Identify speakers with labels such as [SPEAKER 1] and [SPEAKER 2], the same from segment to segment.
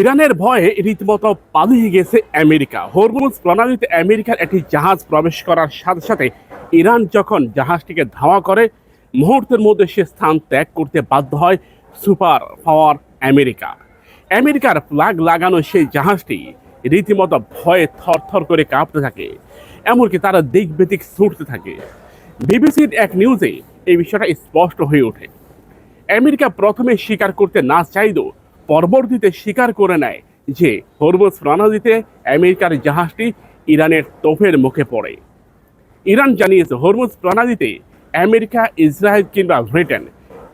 [SPEAKER 1] ইরানের ভয়ে রীতিমতো পালিয়ে গেছে আমেরিকা। হরমুজ প্রণালীতে আমেরিকার একটি জাহাজ প্রবেশ করার সাথে সাথে ইরান যখন জাহাজটিকে ধাওয়া করে, মুহূর্তের মধ্যে সে স্থান ত্যাগ করতে বাধ্য হয় সুপার পাওয়ার আমেরিকা। আমেরিকার ফ্ল্যাগ লাগানো সেই জাহাজটি রীতিমতো ভয়ে থরথর করে কাঁপতে থাকে, এমনকি তারা দিক বেদিক ছুটতে থাকে। বিবিসির এক নিউজে এই বিষয়টা স্পষ্ট হয়ে ওঠে। আমেরিকা প্রথমে স্বীকার করতে না চাইলেও পরবর্তীতে স্বীকার করে নেয় যে হরমুজ প্রণালীতে আমেরিকার জাহাজটি ইরানের তোপের মুখে পড়ে। ইরান জানিয়েছে হরমুজ প্রণালীতে আমেরিকা, ইসরায়েল কিংবা ব্রিটেন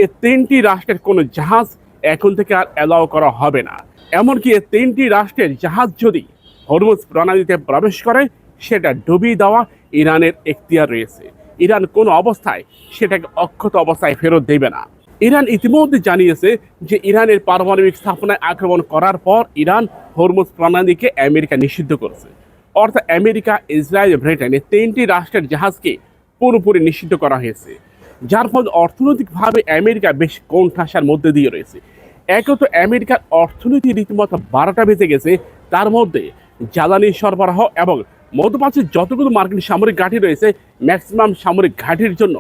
[SPEAKER 1] এ তিনটি রাষ্ট্রের কোনো জাহাজ এখন থেকে আর অ্যালাউ করা হবে না। এমনকি এ তিনটি রাষ্ট্রের জাহাজ যদি হরমুজ প্রণালীতে প্রবেশ করে, সেটা ডুবিয়ে দেওয়া ইরানের এখতিয়ার রয়েছে। ইরান কোনো অবস্থায় সেটাকে অক্ষত অবস্থায় ফেরত দেবে না। ইরান ইতিমধ্যে জানিয়েছে যে ইরানের পারমাণবিক স্থাপনায় আক্রমণ করার পর ইরান হরমুজ প্রণালীকে আমেরিকা নিষিদ্ধ করেছে। অর্থাৎ আমেরিকা, ইসরায়েল, ব্রিটেন এই তিনটি রাষ্ট্রের জাহাজকে পুরোপুরি নিষিদ্ধ করা হয়েছে। যার ফলে অর্থনৈতিকভাবে আমেরিকা বেশ কোণঠাসার মধ্যে দিয়ে রয়েছে। একে তো আমেরিকার অর্থনীতি রীতিমতো বারোটা বেঁচে গেছে, তার মধ্যে জ্বালানি সরবরাহ এবং মধ্যপ্রাচ্যের যতগুলো মার্কিন সামরিক ঘাঁটি রয়েছে, ম্যাক্সিমাম সামরিক ঘাঁটির জন্য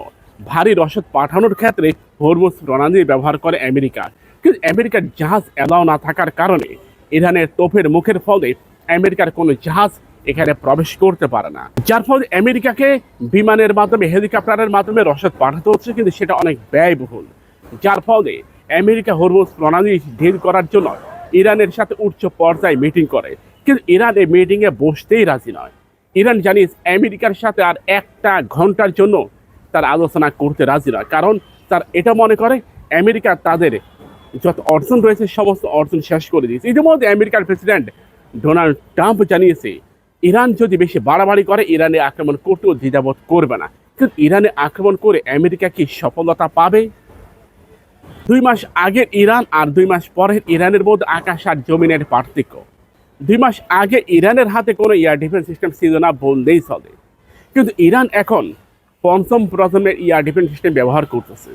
[SPEAKER 1] ভারী রসদ পাঠানোর ক্ষেত্রে হরমুজ প্রণালী ব্যবহার করে আমেরিকা। কিন্তু আমেরিকার জাহাজ এলাও না থাকার কারণে ইরানের তোপের মুখের ফলে আমেরিকার কোনো জাহাজ এখানে প্রবেশ করতে পারে না। যার ফলে আমেরিকাকে বিমানের মাধ্যমে, হেলিকপ্টারের মাধ্যমে রসদ পাঠাতে হচ্ছে, কিন্তু সেটা অনেক ব্যয়বহুল। যার ফলে আমেরিকা হরমুজ প্রণালী ঢিল করার জন্য ইরানের সাথে উচ্চ পর্যায়ে মিটিং করে। কিন্তু ইরান এই মিটিংয়ে বসতেই রাজি নয়। ইরান জানিস আমেরিকার সাথে আর একটা ঘণ্টার জন্য তার আলোচনা করতে রাজি নয় কারণ তার এটা মনে করে, আমেরিকা তাদের যত অর্জন রয়েছে, সমস্ত অর্জন শেষ করে দিয়েছে। ইতিমধ্যে আমেরিকার প্রেসিডেন্ট ডোনাল্ড ট্রাম্প জানিয়েছে, ইরান যদি বেশি বাড়াবাড়ি করে, ইরানে আক্রমণ করতেও দ্বিধাবোধ করবে না। কিন্তু ইরানে আক্রমণ করে আমেরিকা কি সফলতা পাবে? দুই মাস আগের ইরান আর দুই মাস পরের ইরানের মধ্যে আকাশ আর জমিনের পার্থক্য। দুই মাস আগে ইরানের হাতে কোনো এয়ার ডিফেন্স সিস্টেম ছিল না বললেই চলে। কিন্তু ইরান এখন পঞ্চম প্রজন্মের এয়ার ডিফেন্স সিস্টেম ব্যবহার করতেছে।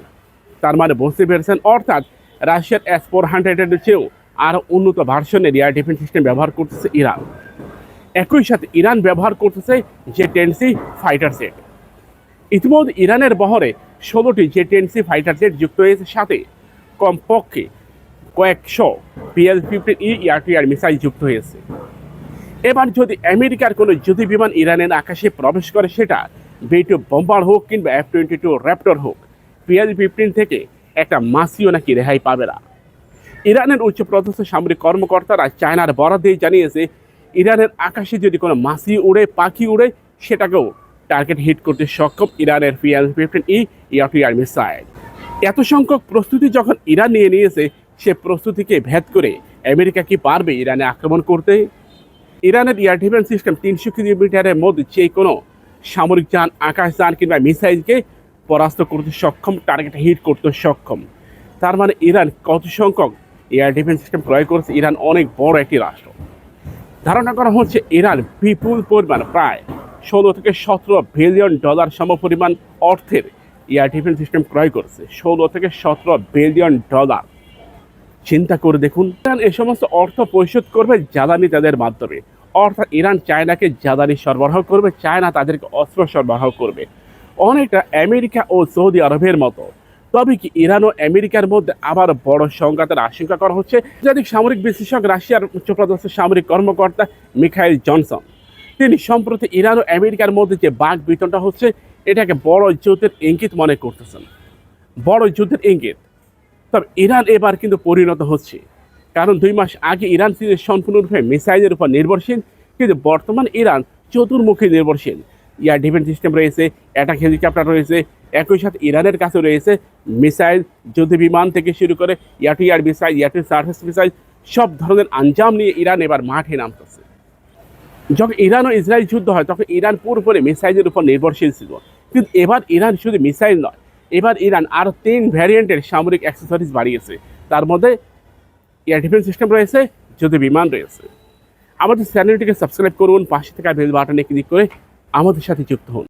[SPEAKER 1] তার মানে বুঝতে পেরেছেন? অর্থাৎ রাশিয়ার এস ফোর হান্ড্রেডের চেয়েও আরও উন্নত ভার্সনের এয়ার ডিফেন্স সিস্টেম ব্যবহার করতেছে ইরান। একই সাথে ইরান ব্যবহার করতেছে জে টেনসি ফাইটার সেট ইতিমধ্যে ইরানের বহরে ষোলোটি যে টেনসি ফাইটার জেট যুক্ত হয়েছে। সাথে কমপক্ষে কয়েকশো PL fifteen E air missile যুক্ত হয়েছে। এবার যদি আমেরিকার কোনো যুদ্ধ বিমান ইরানের আকাশে প্রবেশ করে, সেটা বি টু বোম্বার হোক কিংবা এফ টোয়েন্টি টু র্যাপটর হোক পিএল ফিফটিন থেকে একটা মাসিও নাকি রেহাই পাবে না। ইরানের উচ্চপদস্থ সামরিক কর্মকর্তারা চায়নার বরাদ দিয়ে জানিয়েছে, ইরানের আকাশে যদি কোনো মাসি উড়ে, পাখি উড়ে, সেটাকেও টার্গেট হিট করতে সক্ষম ইরানের PL fifteen E air to air missile এত সংখ্যক প্রস্তুতি যখন ইরান নিয়ে নিয়েছে, সে প্রস্তুতিকে ভেদ করে আমেরিকা কি পারবে ইরানে আক্রমণ করতে? ইরানের এয়ার ডিফেন্স সিস্টেম তিনশো কিলোমিটারের মধ্যে যে কোনো সামরিক যান, আকাশ যান কিংবা মিসাইলকে পরাস্ত করতে সক্ষম টার্গেট হিট করতে সক্ষম। তার মানে ইরান কত সংখ্যক এয়ার ডিফেন্স সিস্টেম প্রয়োগ করেছে? ইরান অনেক বড় একটি রাষ্ট্র। ধারণা করা হচ্ছে ইরান বিপুল পরিমাণ, প্রায় ষোলো থেকে সতেরো বিলিয়ন ডলার সমপরিমাণ অর্থের এয়ার ডিফেন্স সিস্টেম ক্রয় করেছে। ষোলো থেকে সতেরো বিলিয়ন ডলার চিন্তা করে দেখুন, ইরান এ সমস্ত অর্থ পরিশোধ করবে জ্বালানি তাদের মাধ্যমে। অর্থাৎ ইরান চায়নাকে জ্বালানি সরবরাহ করবে, চায়না তাদেরকে অস্ত্র সরবরাহ করবে। অনেকটা আমেরিকা ও সৌদি আরবের মতো। তবে কি ইরান ও আমেরিকার মধ্যে আবার বড় সংঘাতের আশঙ্কা করা হচ্ছে? আন্তর্জাতিক সামরিক বিশ্লেষক রাশিয়ার উচ্চপদস্থ সামরিক কর্মকর্তা মিখাইল জনসন, তিনি সম্প্রতি ইরান ও আমেরিকার মধ্যে যে বাঘ বিতনটা হচ্ছে, এটাকে বড় যুদ্ধের ইঙ্গিত মনে করতেছেন। বড় যুদ্ধের ইঙ্গিত। তবে ইরান এবার কিন্তু পরিণত হচ্ছে। কারণ দুই মাস আগে ইরান ছিল সম্পূর্ণরূপে মিসাইলের উপর নির্ভরশীল, কিন্তু বর্তমান ইরান চতুর্মুখী নির্ভরশীল। এয়ার ডিফেন্স সিস্টেম রয়েছে অ্যাটাক হেলিকপ্টার রয়েছে, একই সাথে ইরানের কাছে রয়েছে মিসাইল যুদ্ধ বিমান থেকে শুরু করে air to air missile air to surface missile সব ধরনের আঞ্জাম নিয়ে ইরান এবার মাঠে নামতেছে। যখন ইরান ও ইসরায়েল যুদ্ধ হয়, তখন ইরান পুরোপুরি মিসাইলের উপর নির্ভরশীল ছিল। কিন্তু এবার ইরান শুধু মিসাইল নয়, এবার ইরান আরও তিন ভ্যারিয়েন্টের সামরিক অ্যাক্সেসরিজ বাড়িয়েছে। তার মধ্যে এয়ার ডিফেন্স সিস্টেম রয়েছে, যদি বিমান রয়েছে। আমাদের চ্যানেলটিকে সাবস্ক্রাইব করুন, পাশে থাকা বেল বাটনে ক্লিক করে আমাদের সাথে যুক্ত হন।